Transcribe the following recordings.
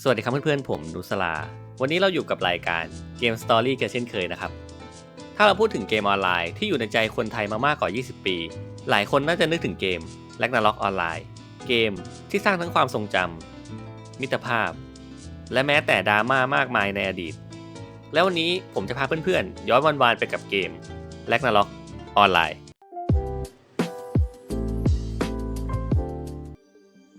สวัสดีครับเพื่อนๆผมนุสลา วันนี้เราอยู่กับรายการเกมสตอรี่กันเช่นเคยนะครับ ถ้าเราพูดถึงเกมออนไลน์ที่อยู่ในใจคนไทยมามากกว่า 20 ปี หลายคนน่าจะนึกถึงเกม r a g n a r o k ออนไลน์ เกมที่สร้างทั้งความทรงจำมิตรภาพ และแม้แต่ดราม่ามากมายในอดีต แล้ววันนี้ผมจะพาเพื่อนๆ ย้อนวันวานๆไปกับเกม r a g n a r o k ออนไลน์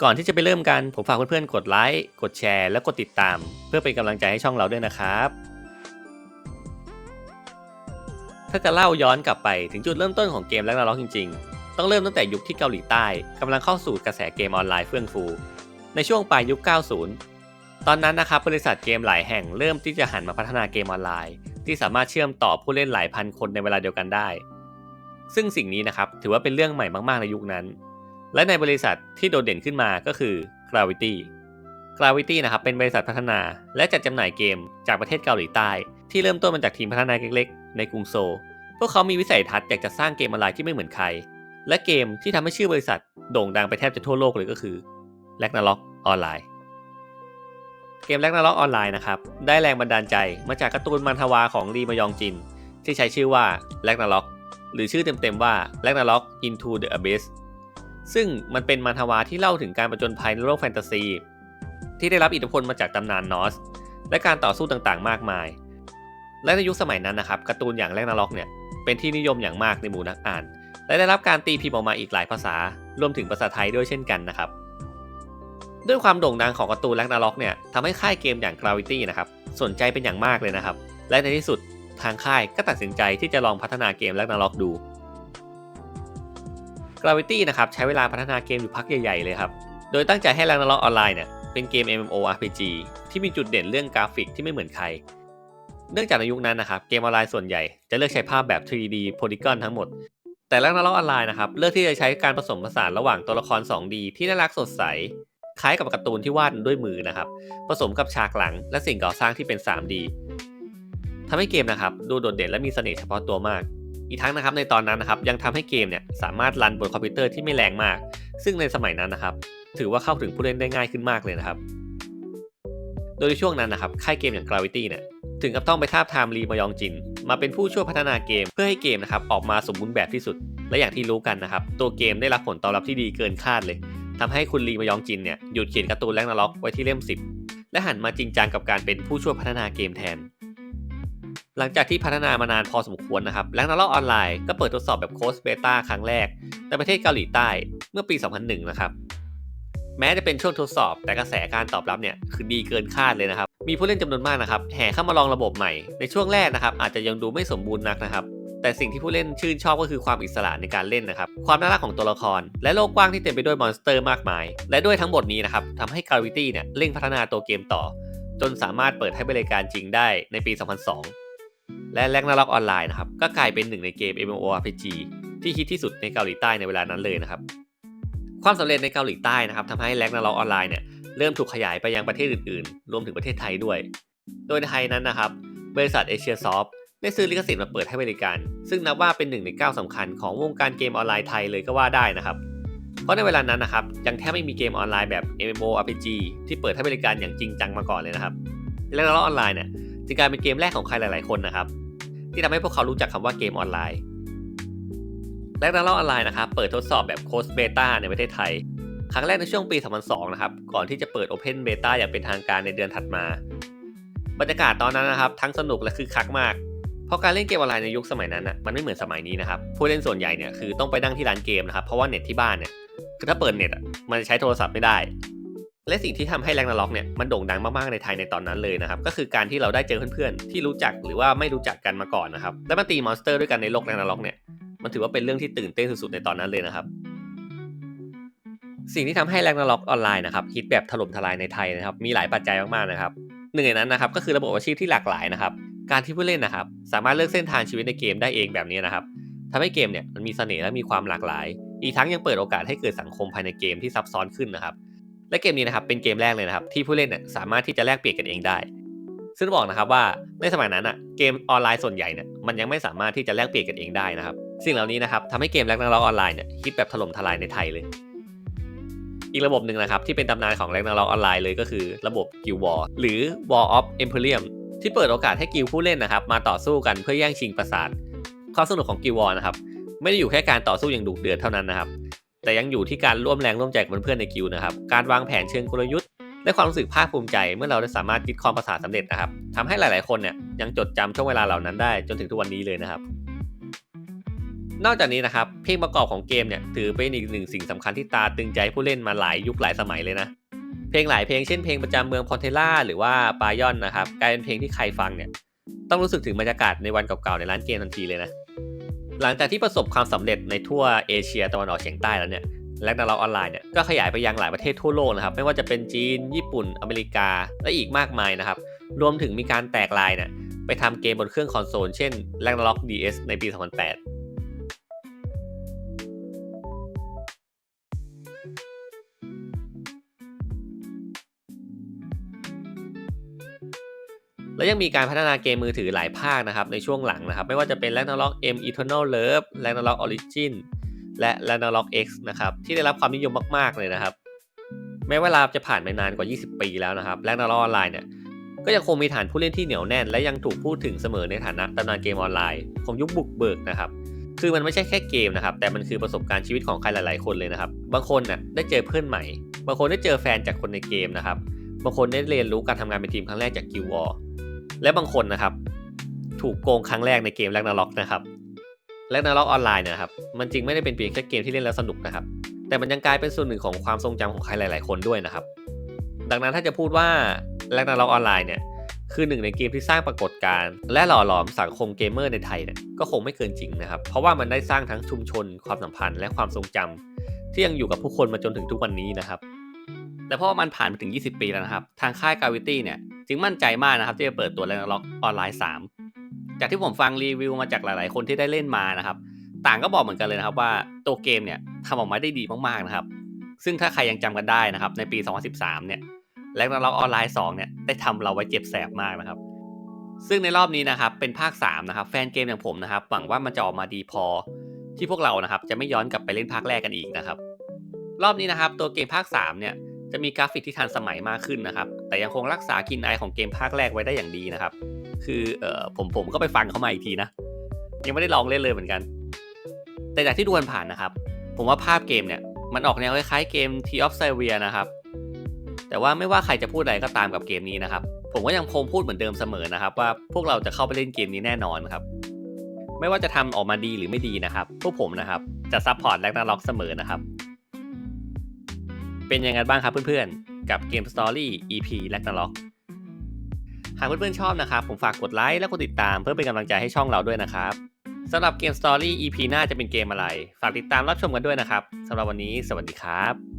ก่อนที่จะไปเริ่มกันผมฝากเพื่อนๆ กดไลค์ กดแชร์ และกดติดตาม เพื่อเป็นกำลังใจให้ช่องเราด้วยนะครับ ถ้าจะเล่าย้อนกลับไปถึงจุดเริ่มต้นของเกมแร็กนาร็อกจริงๆ ต้องเริ่มตั้งแต่ยุคที่เกาหลีใต้กำลังเข้าสู่กระแสเกมออนไลน์เฟื่องฟู ในช่วงปลายยุค 90 ตอนนั้นนะครับบริษัทเกมหลายแห่งเริ่มที่จะหันมาพัฒนาเกมออนไลน์ ที่สามารถเชื่อมต่อผู้เล่นหลายพันคนในเวลาเดียวกันได้ ซึ่งสิ่งนี้นะครับถือว่าเป็นเรื่องใหม่มากๆในยุคนั้น และในบริษัทที่โดดเด่นขึ้นมาก็คือ Gravity Gravity นะครับเป็นบริษัทพัฒนาและจัดจำหน่ายเกมจากประเทศเกาหลีใต้ ที่เริ่มต้นมาจากทีมพัฒนาเล็กๆ ในกรุงโซลพวกเขามีวิสัยทัศน์อยากจะสร้างเกมออนไลน์ที่ไม่เหมือนใคร และเกมที่ทำให้ชื่อบริษัทโด่งดังไปแทบจะทั่วโลกเลยก็คือ Ragnarok ออนไลน์เกม Ragnarok ออนไลน์นะครับได้แรงบันดาลใจมาจากการ์ตูนมันทวาของรีมยองจิน ที่ใช้ชื่อว่า Ragnarok หรือชื่อเต็มๆว่า Ragnarok Into the Abyss ซึ่งมันเป็นมันทวาที่เล่าถึงการประจนภัยในโลกแฟนตาซี ที่ได้รับอิทธิพลมาจากตำนานนอส และการต่อสู้ต่างๆ มากมาย และในยุคสมัยนั้นนะครับการ์ตูนอย่างแรกนาล็อกเนี่ยเป็นที่นิยมอย่างมากในหมู่นักอ่าน และได้รับการตีพิมพ์ออกมาอีกหลายภาษา รวมถึงภาษาไทยด้วยเช่นกันนะครับด้วยความโด่งดังของการ์ตูนแรกนาล็อกเนี่ยทำให้ค่ายเกมอย่าง Gravity นะครับสนใจเป็นอย่างมากเลยนะครับ และในที่สุดทางค่ายก็ตัดสินใจที่จะลองพัฒนาเกมแรกนาล็อกดู Gravity นะครับใช้เวลาพัฒนาเกมอยู่พักใหญ่ๆเลยครับ โดยตั้งใจให้ Ragnarok ออนไลน์เนี่ยเป็นเกม MMORPG ที่มีจุดเด่นเรื่องกราฟิกที่ไม่เหมือนใคร เนื่องจากในยุคนั้นนะครับเกมออนไลน์ส่วนใหญ่จะเลือกใช้ภาพแบบ 3D Polygon ทั้งหมด แต่ Ragnarok ออนไลน์นะครับเลือกที่จะใช้การผสมผสานระหว่างตัวละคร 2D ที่น่ารักสดใสคล้ายกับการ์ตูนที่วาดด้วยมือนะครับผสมกับฉากหลังและสิ่งก่อสร้างที่เป็น 3D ทำให้เกมนะครับดูโดดเด่นและมีเสน่ห์เฉพาะตัวมาก อีกทั้งนะครับในตอนนั้นนะครับยังทำให้เกมเนี่ยสามารถรันบนคอมพิวเตอร์ที่ไม่แรงมาก ซึ่งในสมัยนั้นนะครับ ถือว่าเข้าถึงผู้เล่นได้ง่ายขึ้นมากเลยนะครับ โดยในช่วงนั้นนะครับค่ายเกมอย่าง Gravity เนี่ยถึงกับต้องไปทาบทามรีมายองจิน มาเป็นผู้ช่วยพัฒนาเกมเพื่อให้เกมนะครับออกมาสมบูรณ์แบบที่สุด และอย่างที่รู้กันนะครับ ตัวเกมได้รับผลตอบรับที่ดีเกินคาดเลยทำให้คุณรีมายองจินเนี่ยหยุดเขียนการ์ตูนแรกนาล็อกไว้ที่เล่ม 10 และหันมาจริงจังกับการเป็นผู้ช่วยพัฒนาเกมแทน หลังจากที่พัฒนามานานพอสมควรนะครับแลกนาล็อกออนไลน์ก็เปิดทดสอบแบบโค้ดเบต้าครั้งแรกในประเทศเกาหลีใต้เมื่อปี 2001 นะครับ แม้จะเป็นช่วงทดสอบ แต่กระแสการตอบรับเนี่ยคือดีเกินคาดเลยนะครับ มีผู้เล่นจำนวนมากนะครับแห่เข้ามาลองระบบใหม่ ในช่วงแรกนะครับอาจจะยังดูไม่สมบูรณ์นักนะครับ แต่สิ่งที่ผู้เล่นชื่นชอบก็คือความอิสระในการเล่นนะครับ ความน่ารักของตัวละคร และโลกกว้างที่เต็มไปด้วยมอนสเตอร์มากมาย และด้วยทั้งหมดนี้นะครับทำให้ Gravity เนี่ยเร่งพัฒนาตัวเกมต่อ จนสามารถเปิดให้บริการจริงได้ในปี 2002 และแลกนาล็อกออนไลน์นะครับก็กลายเป็นหนึ่งในเกม MMORPG ที่ฮิตที่สุดในเกาหลีใต้ในเวลานั้นเลยนะครับความสำเร็จในเกาหลีใต้นะครับทำให้แลกนาล็อกออนไลน์เนี่ยเริ่มถูกขยายไปยังประเทศอื่นๆ รวมถึงประเทศไทยด้วย โดยในไทยนั้นนะครับบริษัทเอเชียซอฟได้ซื้อลิขสิทธิ์มาเปิดให้บริการ ซึ่งนับว่าเป็นหนึ่งในก้าวสำคัญของวงการเกมออนไลน์ไทยเลยก็ว่าได้นะครับ เพราะในเวลานั้นนะครับยังแทบไม่มีเกมออนไลน์แบบ MMORPG ที่เปิดให้บริการอย่างจริงจังมาก่อนเลยนะครับ และนาล็อกออนไลน์เนี่ย จึงกลายเป็นเกมแรกของใครหลาย ๆ คนนะครับ ที่ทำให้พวกเขารู้จักคำว่าเกมออนไลน์แรกนาล็อออนไลน์นะครับเปิดทดสอบแบบโค้ดเบต้าในประเทศไทย ครั้งแรกในช่วงปี 2002 นะครับ ก่อนที่จะเปิด Open Beta อย่างเป็นทางการในเดือนถัดมา บรรยากาศตอนนั้นนะครับ ทั้งสนุกและคึกคักมาก เพราะการเล่นเกมออนไลน์ในยุคสมัยนั้นอะมันไม่เหมือนสมัยนี้นะครับ ผู้เล่นส่วนใหญ่เนี่ยคือต้องไปนั่งที่ร้านเกมนะครับ เพราะว่าเน็ตที่บ้านเนี่ยคือถ้าเปิดเน็ตมันจะใช้โทรศัพท์ไม่ได้ และสิ่งที่ทำให้แรงนาล็อกเนี่ยมันโด่งดังมากๆในไทยในตอนนั้นเลยนะครับก็คือการที่เราได้เจอเพื่อนๆที่รู้จักหรือว่าไม่รู้จักกันมาก่อนนะครับและมาตีมอนสเตอร์ด้วยกันในโลกแรงนาล็อกเนี่ยมันถือว่าเป็นเรื่องที่ตื่นเต้นสุดๆในตอนนั้นเลยนะครับสิ่งที่ทำให้แรงนาล็อกออนไลน์นะครับฮิตแบบถล่มทลายในไทยนะครับมีหลายปัจจัยมากๆนะครับหนึ่งในนั้นนะครับก็คือระบบอาชีพที่หลากหลายนะครับการที่ผู้เล่นนะครับสามารถเลือกเส้นทางชีวิตในเกมได้เองแบบนี้นะครับทำให้เกมเนี่ยมันมีเสน่ห์และมีความหลากหลาย อีกทั้งยังเปิดโอกาสให้เกิดสังคมภายในเกมที่ซับซ้อนขึ้นนะครับ และเกมนี้นะครับเป็นเกมแรกเลยนะครับที่ผู้เล่นเนี่ยสามารถที่จะแลกเปลี่ยนกันเองได้ ซึ่งบอกนะครับว่าในสมัยนั้นอะเกมออนไลน์ส่วนใหญ่เนี่ยมันยังไม่สามารถที่จะแลกเปลี่ยนกันเองได้นะครับสิ่งเหล่านี้นะครับทำให้เกมแลกนาล็อกออนไลน์เนี่ยฮิตแบบถล่มทลายในไทยเลย อีกระบบหนึ่งนะครับที่เป็นตำนานของแรงนาล็อกออนไลน์เลยก็คือระบบ Guild War หรือ War of Empyrean ที่เปิดโอกาสให้กิลผู้เล่นนะครับมาต่อสู้กันเพื่อแย่งชิงปราสาทความสนุกของ Guild War นะครับไม่ได้อยู่แค่การต่อสู้อย่างดุเดือดเท่านั้นนะครับ แต่ยังอยู่ที่การร่วมแรงร่วมใจกับเพื่อนๆในกิลนะครับ การวางแผนเชิงกลยุทธ์และความรู้สึกภาคภูมิใจเมื่อเราได้สามารถยึดครองปราสาทสำเร็จนะครับทำให้หลายๆคนเนี่ยยังจดจำช่วงเวลาเหล่านั้นได้จนถึงทุกวันนี้เลยนะครับ นอกจากนี้นะครับเพลงประกอบของเกมเนี่ยถือเป็นอีกหนึ่งสิ่งสำคัญที่ตาตึงใจผู้เล่นมาหลายยุคหลายสมัยเลยนะเพลงหลายเพลงเช่นเพลงประจำเมืองพอนเทล่าหรือว่าปายอนนะครับกลายเป็นเพลงที่ใครฟังเนี่ยต้องรู้สึกถึงบรรยากาศในวันเก่าๆในร้านเกมทันทีเลยนะ หลังจากที่ประสบความสำเร็จในทั่วเอเชียตะวันออกเฉียงใต้แล้วเนี่ยแลกนาล็อกออนไลน์เนี่ยก็ขยายไปยังหลายประเทศทั่วโลกนะครับ ไม่ว่าจะเป็นจีน ญี่ปุ่น อเมริกา และอีกมากมายนะครับ รวมถึงมีการแตกลายเนี่ยไปทำเกมบนเครื่องคอนโซล เช่นแลกดาล็อก DS ในปี 2008 และยังมีการพัฒนาเกมมือถือหลายภาคนะครับในช่วงหลังนะครับ ไม่ว่าจะเป็น Ragnarok M Eternal Love Ragnarok Origin และ Ragnarok X นะครับที่ได้รับความนิยมมาก ๆ เลยนะครับ แม้เวลาจะผ่านไปนานกว่า 20 ปีแล้วนะครับ Ragnarok Online เนี่ยก็ยังคงมีฐานผู้เล่นที่เหนียวแน่น และยังถูกพูดถึงเสมอในฐานะตำนานเกมออนไลน์ของยุคบุกเบิกนะครับคือมันไม่ใช่แค่เกมนะครับ แต่มันคือประสบการณ์ชีวิตของใครหลายๆ คนเลยนะครับ บางคนน่ะได้เจอเพื่อนใหม่ บางคนได้เจอแฟนจากคนในเกมนะครับ บางคนได้เรียนรู้การทำงานเป็นทีมครั้งแรกจากกิววอ และบางคนนะครับ ถูกโกงครั้งแรกในเกมแรกนาล็อกนะครับแรกนาล็อกออนไลน์เนี่ยนะครับ มันจริงไม่ได้เป็นเพียงแค่เกมที่เล่นแล้วสนุกนะครับ แต่มันยังกลายเป็นส่วนหนึ่งของความทรงจำของใครหลาย ๆ คนด้วยนะครับ ดังนั้นถ้าจะพูดว่าแรกนาล็อกออนไลน์เนี่ยคือหนึ่งในเกมที่สร้างปรากฏการณ์และหล่อหลอมสังคมเกมเมอร์ในไทยเนี่ยก็คงไม่เกินจริงนะครับ เพราะว่ามันได้สร้างทั้งชุมชน ความสัมพันธ์และความทรงจำที่ยังอยู่กับผู้คนมาจนถึงทุกวันนี้นะครับแต่เพราะว่ามันผ่านมาถึง 20 ปีแล้วนะครับ ทางค่าย Gravity เนี่ย จึงมั่นใจมากนะครับที่จะเปิดตัว Ragnarok ออนไลน์ 3 จากที่ผมฟังรีวิวมาจากหลายๆ คนที่ได้เล่นมานะครับ ต่างก็บอกเหมือนกันเลยนะครับว่าตัวเกมเนี่ยทำออกมาได้ดีมากๆนะครับ ซึ่งถ้าใครยังจำกันได้นะครับ ในปี 2013 เนี่ย Ragnarok ออนไลน์ 2 เนี่ยได้ทำเราไว้เจ็บแสบมากนะครับ ซึ่งในรอบนี้นะครับเป็นภาค 3 นะครับ แฟนเกมอย่างผมนะครับหวังว่ามันจะออกมาดีพอ ที่พวกเรานะครับจะไม่ย้อนกลับไปเล่นภาคแรกกันอีกนะครับ รอบนี้นะครับตัวเกมภาค 3 เนี่ยจะมีกราฟิกที่ทันสมัยมากขึ้นนะครับ แต่ยังคงรักษากินไอของเกมภาคแรกไว้ได้อย่างดีนะครับ คือเออผมผมก็ไปฟังเขามาอีกทีนะ ยังไม่ได้ลองเล่นเลยเหมือนกัน แต่จากที่ดูผ่านนะครับ ผมว่าภาพเกมเนี่ยมันออกแนวคล้ายๆเกม T of s i v e r นะครับ แต่ว่าไม่ว่าใครจะพูดอะไรก็ตามกับเกมนี้นะครับ ผมก็ยังคงพูดเหมือนเดิมเสมอนะครับ ว่าพวกเราจะเข้าไปเล่นเกมนี้แน่นอนครับ ไม่ว่าจะทำออกมาดีหรือไม่ดีนะครับ พวกผมนะครับจะซัพพอร์ตแลกนาล็อกเสมอนะครับ เป็นยังไงบ้างครับเพื่อนๆ กับเกม Story EP แลกนาล็อกหากเพื่อนๆชอบนะครับ ผมฝากกดไลค์และกดติดตามเพื่อเป็นกำลังใจให้ช่องเราด้วยนะครับสำหรับเกมสตอรี่ EP หน้าจะเป็นเกมอะไร ฝากติดตามรับชมกันด้วยนะครับสำหรับวันนี้ สวัสดีครับ